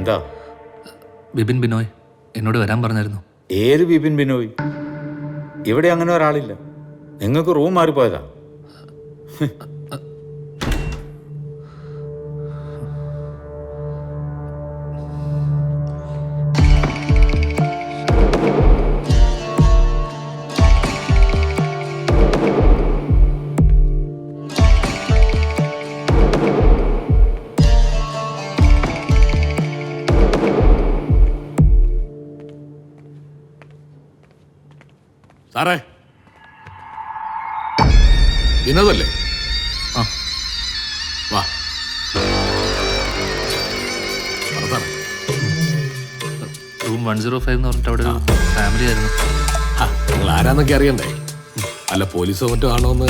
എന്താ? ബിപിൻ ബിനോയ് എന്നോട് വരാൻ പറഞ്ഞായിരുന്നു. ഏത് ബിപിൻ ബിനോയ്? ഇവിടെ അങ്ങനെ ഒരാളില്ല. നിങ്ങൾക്ക് റൂം മാറിപ്പോയതാ. സാറേ. വിനോദല്ലേ? ആ. വാ. റൂം വൺ സീറോ ഫൈവ് എന്ന് പറഞ്ഞിട്ട് അവിടെ ഒരു ഫാമിലി ആയിരുന്നു. ആ, നിങ്ങൾ ആരാന്നൊക്കെ അറിയണ്ടേ? അല്ല പോലീസോ മറ്റോ ആണോ എന്ന്?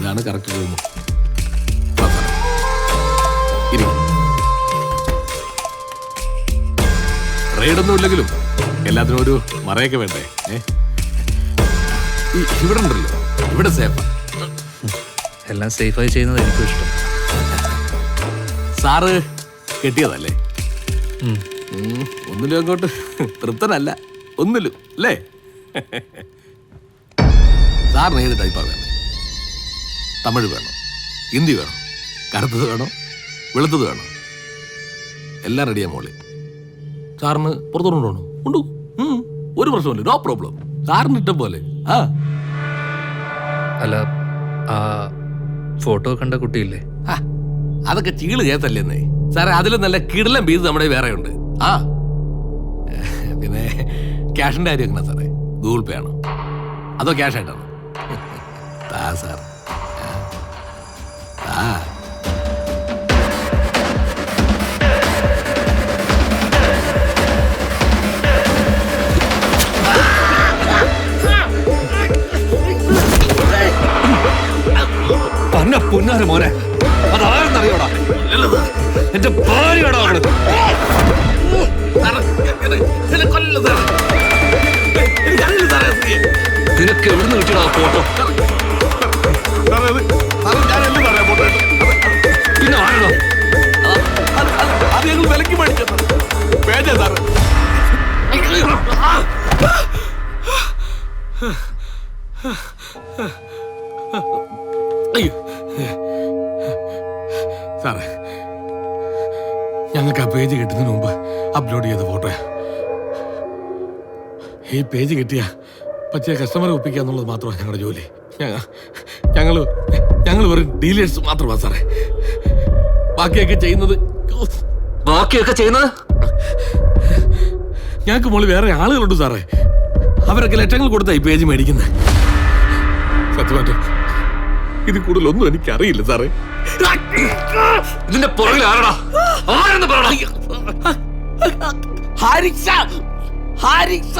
ഇതാണ് കറക്റ്റ് റൂം. റെയ്ഡൊന്നും ഇല്ലെങ്കിലും എല്ലാത്തിനും ഒരു മറയൊക്കെ വേണ്ടേ? ഏ? ഇവിടെ ഉണ്ടല്ലോ. ഇവിടെ സേഫാ എല്ലാം സേഫായി ചെയ്യുന്നത് എനിക്കും ഇഷ്ടം. സാറ് കെട്ടിയതല്ലേ? ഒന്നിലും അങ്ങോട്ട് തൃപ്തനല്ല. ഒന്നിലും അല്ലേ? സാറിന് ഏത് ടൈപ്പാ വേണം തമിഴ് വേണം ഹിന്ദി വേണം കറുത്തത് വേണം വെളുത്തത് വേണം. എല്ലാം റെഡിയാ മോളി. സാറിന് പുറത്തുകൊണ്ടുപോകണോ ഉണ്ടു? ഒരു പ്രശ്നമില്ല നോ പ്രോബ്ലം സാറിന് ഇട്ട പോലെ. ആ. അല്ല ആ ഫോട്ടോ കണ്ട കുട്ടിയില്ലേ? ആ, അതൊക്കെ ചീൾ കേസല്ലേന്നേ സാറേ അതിലും നല്ല കിടലം പീസ് നമ്മുടെ വേറെ ഉണ്ട് ആ. പിന്നെ ക്യാഷിന്റെ കാര്യം എങ്ങനെ സാറേ? ഗൂഗിൾ പേ ആണോ? അതോ ക്യാഷ് ആയിട്ടാണോ? ആ സാർ. പറഞ്ഞ പൊന്നാര മോനെ. അതാരെന്നറിയോടാ എന്റെ ഭാര്യയോടാ അവൾ. നിനക്ക് എവിടുന്ന് കിട്ടിയടാ ഫോട്ടോ? പിന്നെ ആരാണോ അത് അത് അത് ഞങ്ങൾ വിലക്ക് മേടിച്ചത് പേജാ സാറ് അയ്യോ. സാറേ ഞങ്ങൾക്ക് ആ പേജ് കിട്ടുന്നതിന് മുമ്പ് അപ്ലോഡ് ചെയ്ത ഫോട്ടോയാ. ഈ പേജ് കിട്ടിയ പറ്റിയ കസ്റ്റമറെ ഒപ്പിക്കുക എന്നുള്ളത് മാത്രമാണ് ഞങ്ങളുടെ ജോലി. ഞങ്ങൾ ഞങ്ങൾ വെറും ഡീലേഴ്സ് മാത്രമാണ് സാറേ. ബാക്കിയൊക്കെ ചെയ്യുന്നത് ബാക്കിയൊക്കെ ചെയ്യുന്നത്? ഞങ്ങൾക്ക് മുകളിൽ വേറെ ആളുകളുണ്ട് സാറേ. അവരൊക്കെ ലക്ഷങ്ങൾ കൊടുത്താ ഈ പേജ് മേടിക്കുന്നത് സത്യമായിട്ട്. ഇത് കൂടുതലൊന്നും എനിക്കറിയില്ല സാറേ. ഇതിന്റെ പുറകിൽ ആരടാ? ആരെന്ന് പറയടാ? ഹാരിക്സ ഹാരിക്സ